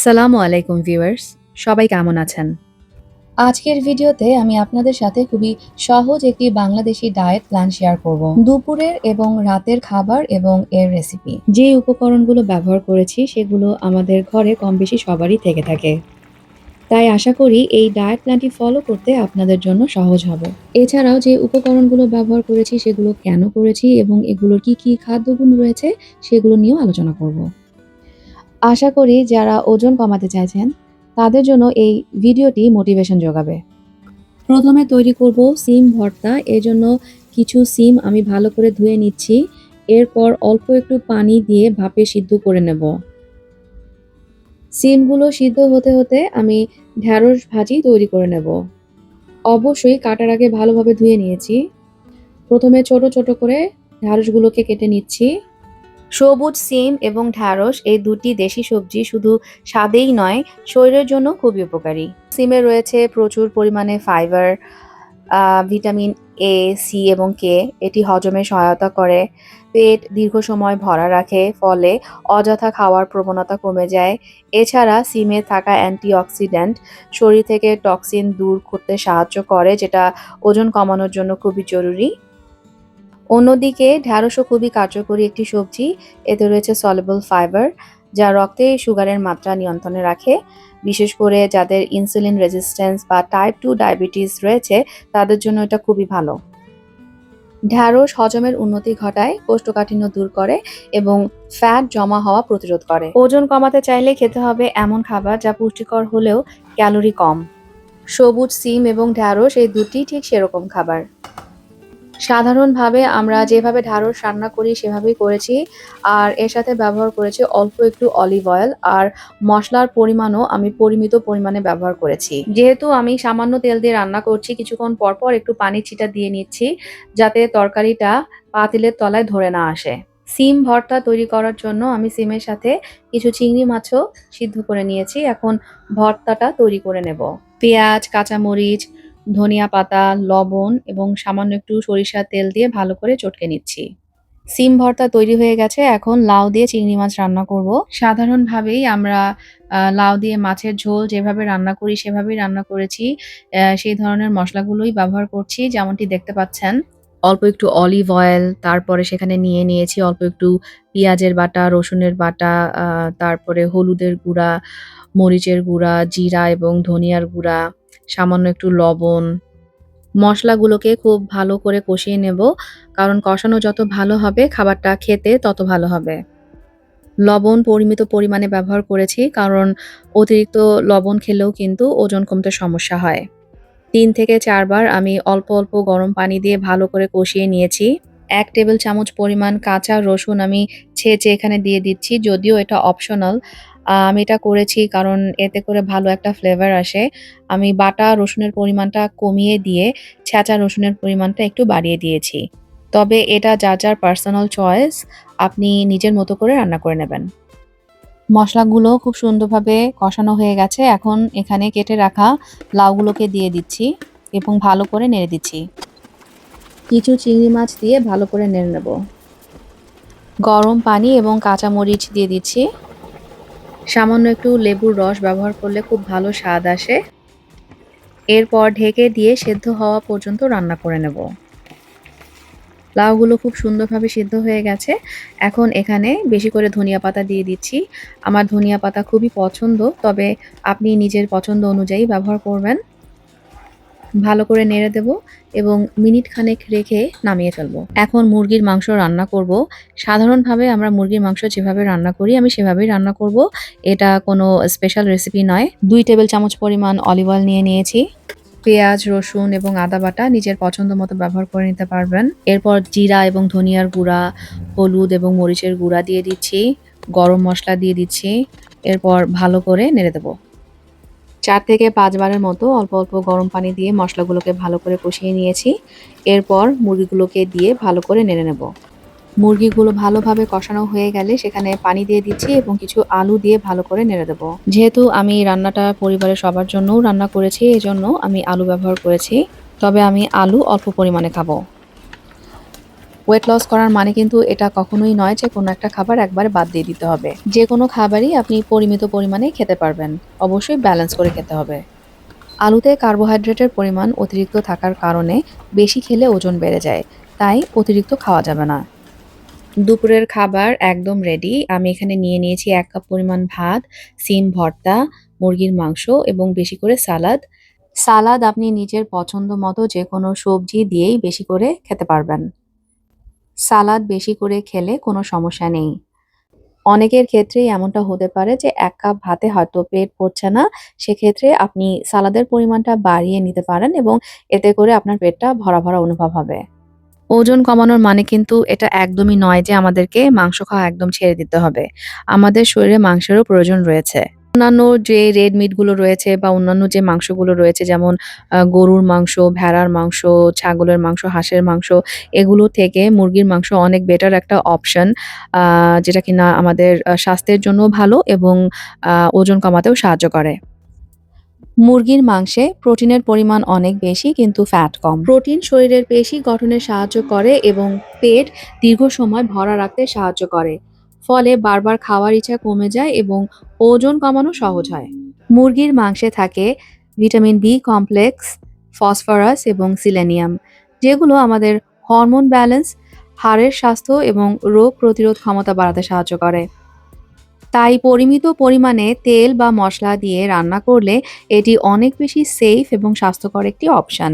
আসসালামু আলাইকুম ভিউয়ার্স সবাই কেমন আছেন? আজকের ভিডিওতে আমি আপনাদের সাথে খুবই সহজ একটি বাংলাদেশি ডায়েট প্ল্যান শেয়ার করব। দুপুরের এবং রাতের খাবার এবং এর রেসিপি যে উপকরণগুলো ব্যবহার করেছি সেগুলো আমাদের ঘরে কম বেশি সবারই থেকে থাকে। তাই আশা করি এই ডায়েট প্ল্যানটি ফলো করতে আপনাদের জন্য সহজ হবে। এছাড়াও যে উপকরণগুলো ব্যবহার করেছি সেগুলো কেন করেছি এবং এগুলোর কি কি খাদ্যগুণ রয়েছে সেগুলো নিয়েও আলোচনা করব। আশা করি যারা ওজন কমাতে চাইছেন, তাদের জন্য এই ভিডিওটি মোটিভেশন যোগাবে। প্রথমে তৈরি করব সিম ভর্তা, এর জন্য কিছু সিম আমি ভালো করে ধুয়ে নিচ্ছি। এরপর অল্প একটু পানি দিয়ে ভাপে সিদ্ধ করে নেব। সিমগুলো সিদ্ধ হতে হতে আমি ঢ্যাঁড়স ভাজি তৈরি করে নেব। অবশ্যই কাটার আগে ভালোভাবে ধুয়ে নিয়েছি। প্রথমে ছোট ছোট করে ঢ্যাঁড়সগুলোকে কেটে নিচ্ছি। সবুজ, সিম এবং ঢ্যাঁড়স, এই দুটি দেশি সবজি শুধু স্বাদেই নয়, শরীরের জন্য খুবই উপকারী। সিমে রয়েছে প্রচুর পরিমাণে ফাইবার ভিটামিন এ সি এবং কে এটি হজমে সহায়তা করে, পেট দীর্ঘ সময় ভরা রাখে, ফলে অযথা খাওয়ার প্রবণতা কমে যায়। এছাড়া সিমে থাকা অ্যান্টিঅক্সিডেন্ট শরীর থেকে টক্সিন দূর করতে সাহায্য করে, যেটা ওজন কমানোর জন্য খুবই জরুরি। অন্যদিকে ঢ্যাঁড়সও খুবই কার্যকরী একটি সবজি। এতে রয়েছে সলেবল ফাইবার যা রক্তে সুগারের মাত্রা নিয়ন্ত্রণে রাখে। বিশেষ করে যাদের ইনসুলিন রেজিস্ট্যান্স বা টাইপ টু ডায়াবেটিস রয়েছে, তাদের জন্য এটা খুবই ভালো। ঢ্যাঁড়স হজমের উন্নতি ঘটায়, কোষ্ঠকাঠিন্য দূর করে এবং ফ্যাট জমা হওয়া প্রতিরোধ করে। ওজন কমাতে চাইলে খেতে হবে এমন খাবার যা পুষ্টিকর হলেও ক্যালোরি কম। সবুজ, সিম এবং ঢ্যাঁড়স এই দুটি ঠিক সেরকম খাবার। সাধারণভাবে আমরা যেভাবে ঢ্যাঁড়স রান্না করি, সেভাবেই করেছি। আর এর সাথে ব্যবহার করেছি অল্প একটু অলিভ অয়েল আর মশলার পরিমাণও আমি পরিমিত পরিমাণে ব্যবহার করেছি। যেহেতু আমি সামান্য তেল দিয়ে রান্না করছি, কিছুক্ষণ পর পর একটু পানি ছিটা দিয়ে নিচ্ছি, যাতে তরকারিটা পাতিলের তলায় ধরে না আসে। সিম ভর্তা তৈরি করার জন্য আমি সিমের সাথে কিছু চিংড়ি মাছও সিদ্ধ করে নিয়েছি। এখন ভর্তাটা তৈরি করে নেব। পেঁয়াজ, কাঁচামরিচ ধনিয়া পাতা, লবণ এবং সামান্য একটু সরিষার তেল দিয়ে ভালো করে চটকে নিচ্ছি। সিম ভর্তা তৈরি হয়ে গেছে, এখন লাউ দিয়ে চিংড়ি মাছ রান্না করব। সাধারণভাবেই আমরা লাউ দিয়ে মাছের ঝোল যেভাবে রান্না করি, সেভাবেই রান্না করেছি। সেই ধরনের মশলাগুলোই ব্যবহার করছি, যেমনটি দেখতে পাচ্ছেন। অল্প একটু অলিভ অয়েল, তারপরে সেখানে নিয়ে নিয়েছি অল্প একটু পেঁয়াজের বাটা, রসুনের বাটা তারপরে হলুদের গুঁড়া, মরিচের গুঁড়া, জিরা এবং ধনিয়ার গুঁড়া। সামান্য একটু লবণ, মশলাগুলোকে খুব ভালো করে কষিয়ে নেব। কারণ কষানো যত ভালো হবে, খাবারটা খেতে তত ভালো হবে। লবণ পরিমিত পরিমাণে ব্যবহার করেছি, কারণ অতিরিক্ত লবণ খেলেও কিন্তু ওজন কমতে সমস্যা হয়। তিন থেকে চারবার আমি অল্প অল্প গরম পানি দিয়ে ভালো করে কষিয়ে নিয়েছি। এক টেবিল চামচ পরিমাণ কাঁচা রসুন আমি ছেঁচে এখানে দিয়ে দিচ্ছি, যদিও এটা অপশনাল আমি এটা করেছি কারণ এতে করে ভালো একটা ফ্লেভার আসে। আমি বাটা রসুনের পরিমাণটা কমিয়ে দিয়ে ছেঁচা রসুনের পরিমাণটা একটু বাড়িয়ে দিয়েছি। তবে এটা যার যার পার্সোনাল চয়েস আপনি নিজের মতো করে রান্না করে নেবেন। মশলাগুলো খুব সুন্দরভাবে কষানো হয়ে গেছে। এখন এখানে কেটে রাখা লাউগুলোকে দিয়ে দিচ্ছি এবং ভালো করে নেড়ে দিচ্ছি। কিছু চিংড়ি মাছ দিয়ে ভালো করে নেড়ে নেব। গরম পানি এবং কাঁচামরিচ দিয়ে দিচ্ছি। সামান্য একটু লেবুর রস ব্যবহার করলে খুব ভালো স্বাদ আসে। এরপর ঢেকে দিয়ে সেদ্ধ হওয়া পর্যন্ত রান্না করে নেব। লাউগুলো খুব সুন্দরভাবে সিদ্ধ হয়ে গেছে। এখন এখানে বেশি করে ধনিয়া পাতা দিয়ে দিচ্ছি। আমার ধনিয়া পাতা খুবই পছন্দ, তবে আপনি নিজের পছন্দ অনুযায়ী ব্যবহার করবেন। ভালো করে নেড়ে দেব এবং মিনিট খানেক রেখে নামিয়ে ফেলব। এখন মুরগির মাংস রান্না করব। সাধারণভাবে আমরা মুরগির মাংস যেভাবে রান্না করি, আমি সেভাবেই রান্না করব। এটা কোনো স্পেশাল রেসিপি নয়। দুই টেবিল চামচ পরিমাণ অলিভ অয়েল নিয়ে নিয়েছি। পেঁয়াজ, রসুন এবং আদা বাটা নিজের পছন্দ মতো ব্যবহার করে নিতে পারবেন। এরপর জিরা এবং ধনিয়ার গুঁড়া, হলুদ এবং মরিচের গুঁড়া দিয়ে দিচ্ছি। গরম মশলা দিয়ে দিচ্ছি। এরপর ভালো করে নেড়ে দেবো। চার থেকে পাঁচবারের মতো অল্প অল্প গরম পানি দিয়ে মশলাগুলোকে ভালো করে কষিয়ে নিয়েছি। এরপর মুরগিগুলোকে দিয়ে ভালো করে নেড়ে নেব। মুরগিগুলো ভালোভাবে কষানো হয়ে গেলে সেখানে পানি দিয়ে দিচ্ছি এবং কিছু আলু দিয়ে ভালো করে নেড়ে দেবো। যেহেতু আমি রান্নাটা পরিবারের সবার জন্যও রান্না করেছি, এজন্য আমি আলু ব্যবহার করেছি। তবে আমি আলু অল্প পরিমাণে খাব। ওয়েট লস করার মানে কিন্তু এটা কখনোই নয় যে কোনো একটা খাবার একবারে বাদ দিয়ে দিতে হবে। যে কোনো খাবারই আপনি পরিমিত পরিমাণে খেতে পারবেন। অবশ্যই ব্যালেন্স করে খেতে হবে। আলুতে কার্বোহাইড্রেটের পরিমাণ অতিরিক্ত থাকার কারণে বেশি খেলে ওজন বেড়ে যায়। তাই অতিরিক্ত খাওয়া যাবে না। দুপুরের খাবার একদম রেডি আমি এখানে নিয়ে নিয়েছি এক কাপ পরিমাণ ভাত, সিম ভর্তা, মুরগির মাংস এবং বেশি করে সালাদ। সালাদ আপনি নিজের পছন্দ মতো যে কোনো সবজি দিয়েই বেশি করে খেতে পারবেন। সালাদ বেশি করে খেলে কোনো সমস্যা নেই। অনেকের ক্ষেত্রেই এমনটা হতে পারে যে এক কাপ ভাতে হয়তো পেট পড়ছে না, সেক্ষেত্রে আপনি সালাদের পরিমাণটা বাড়িয়ে নিতে পারেন এবং এতে করে আপনার পেটটা ভরা ভরা অনুভব হবে। ওজন কমানোর মানে কিন্তু এটা একদমই নয় যে আমাদেরকে মাংস খাওয়া একদম ছেড়ে দিতে হবে। আমাদের শরীরে মাংসেরও প্রয়োজন রয়েছে। অন্যান্য যে রেড মিটগুলো রয়েছে বা অন্যান্য যে মাংসগুলো রয়েছে, যেমন গরুর মাংস, ভেড়ার মাংস, ছাগলের মাংস, হাঁসের মাংস, এগুলো থেকে মুরগির মাংস অনেক বেটার একটা অপশন যেটা কিনা আমাদের স্বাস্থ্যের জন্য ভালো এবং ওজন কমাতেও সাহায্য করে। মুরগির মাংসে প্রোটিনের পরিমাণ অনেক বেশি, কিন্তু ফ্যাট কম। প্রোটিন শরীরের পেশি গঠনে সাহায্য করে এবং পেট দীর্ঘ সময় ভরা রাখতে সাহায্য করে। ফলে বারবার খাওয়ার ইচ্ছা কমে যায় এবং ওজন কমানো সহজ হয়। মুরগির মাংসে থাকে ভিটামিন বি কমপ্লেক্স, ফসফরাস এবং সিলেনিয়াম, যেগুলো আমাদের হরমোন ব্যালেন্স, হাড়ের স্বাস্থ্য এবং রোগ প্রতিরোধ ক্ষমতা বাড়াতে সাহায্য করে। তাই পরিমিত পরিমাণে তেল বা মশলা দিয়ে রান্না করলে এটি অনেক বেশি সেফ এবং স্বাস্থ্যকর একটি অপশন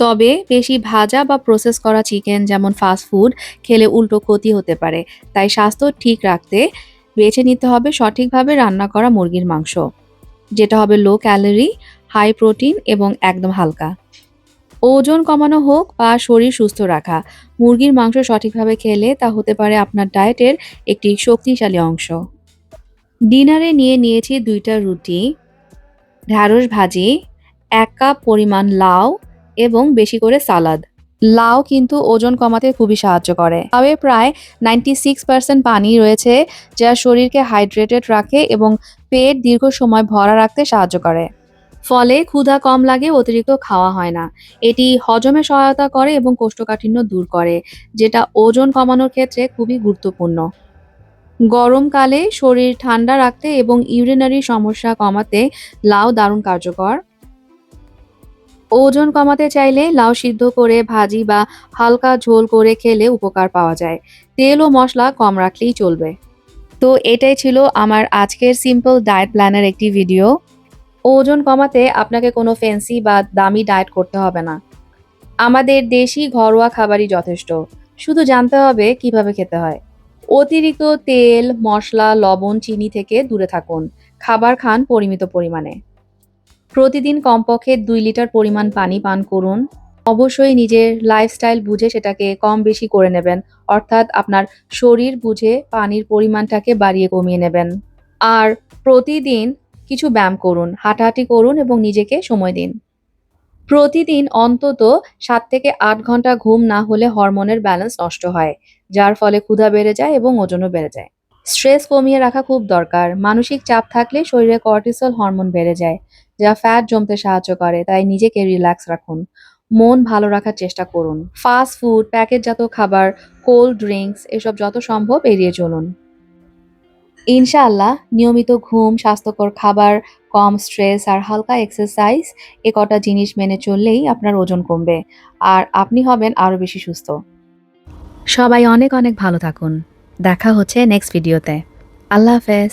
তবে বেশি ভাজা বা প্রসেস করা চিকেন যেমন ফাস্ট ফুড খেলে উল্টো ক্ষতি হতে পারে। তাই স্বাস্থ্য ঠিক রাখতে বেছে নিতে হবে সঠিকভাবে রান্না করা মুরগির মাংস, যেটা হবে লো ক্যালোরি হাই প্রোটিন এবং একদম হালকা। ওজন কমানো হোক বা শরীর সুস্থ রাখা, মুরগির মাংস সঠিকভাবে খেলে তা হতে পারে আপনার ডায়েটের একটি শক্তিশালী অংশ। ডিনারে নিয়ে নিয়েছি দুইটা রুটি, ঢ্যাঁড়স ভাজি, এক কাপ পরিমাণ লাউ এবং বেশি করে সালাদ। লাউ কিন্তু ওজন কমাতে খুবই সাহায্য করে। লাউয়ে প্রায় নাইনটি সিক্স পার্সেন্ট পানি রয়েছে, যা শরীরকে হাইড্রেটেড রাখে এবং পেট দীর্ঘ সময় ভরা রাখতে সাহায্য করে। ফলে ক্ষুধা কম লাগে, অতিরিক্ত খাওয়া হয় না। এটি হজমে সহায়তা করে এবং কোষ্ঠকাঠিন্য দূর করে, যেটা ওজন কমানোর ক্ষেত্রে খুবই গুরুত্বপূর্ণ। গরমকালে শরীর ঠান্ডা রাখতে এবং ইউরিনারি সমস্যা কমাতে লাউ দারুণ কার্যকর। ওজন কমাতে চাইলে লাউ সিদ্ধ করে ভাজি বা হালকা ঝোল করে খেলে উপকার পাওয়া যায়। তেল ও মশলা কম রাখলেই চলবে। তো এটাই ছিল আমার আজকের সিম্পল ডায়েট প্ল্যানের একটি ভিডিও ওজন কমাতে আপনাকে কোনো ফ্যান্সি বা দামি ডায়েট করতে হবে না। আমাদের দেশি ঘরোয়া খাবারই যথেষ্ট। শুধু জানতে হবে কীভাবে খেতে হয়। অতিরিক্ত তেল, মশলা, লবণ, চিনি থেকে দূরে থাকুন। খাবার খান পরিমিত পরিমাণে। প্রতিদিন কমপক্ষে দুই লিটার পরিমাণ পানি পান করুন। অবশ্যই নিজের লাইফস্টাইল বুঝে সেটাকে কম বেশি করে নেবেন। অর্থাৎ আপনার শরীর বুঝে পানির পরিমাণটাকে বাড়িয়ে কমিয়ে নেবেন। আর প্রতিদিন কিছু ব্যায়াম করুন, হাঁটাহাঁটি করুন এবং নিজেকে সময় দিন। প্রতিদিন অন্তত সাত থেকে আট ঘণ্টা ঘুম না হলে হরমোনের ব্যালেন্স নষ্ট হয়, যার ফলে ক্ষুধা বেড়ে যায় এবং ওজনও বেড়ে যায়। স্ট্রেস কমিয়ে রাখা খুব দরকার। মানসিক চাপ থাকলে শরীরে কর্টিসল হরমোন বেড়ে যায়। যা ফ্যাট জমতে সাহায্য করে, তাই নিজেকে রিল্যাক্স রাখুন। মন ভালো রাখার চেষ্টা করুন। ফাস্ট ফুড প্যাকেটজাত খাবার কোল্ড ড্রিঙ্কস এসব যত সম্ভব এড়িয়ে চলুন। ইনশাআল্লাহ, নিয়মিত ঘুম, স্বাস্থ্যকর খাবার, কম স্ট্রেস আর হালকা এক্সারসাইজ এ কটা জিনিস মেনে চললেই আপনার ওজন কমবে আর আপনি হবেন আরও বেশি সুস্থ। সবাই অনেক অনেক ভালো থাকুন। দেখা হচ্ছে নেক্সট ভিডিওতে আল্লাহ হাফেজ।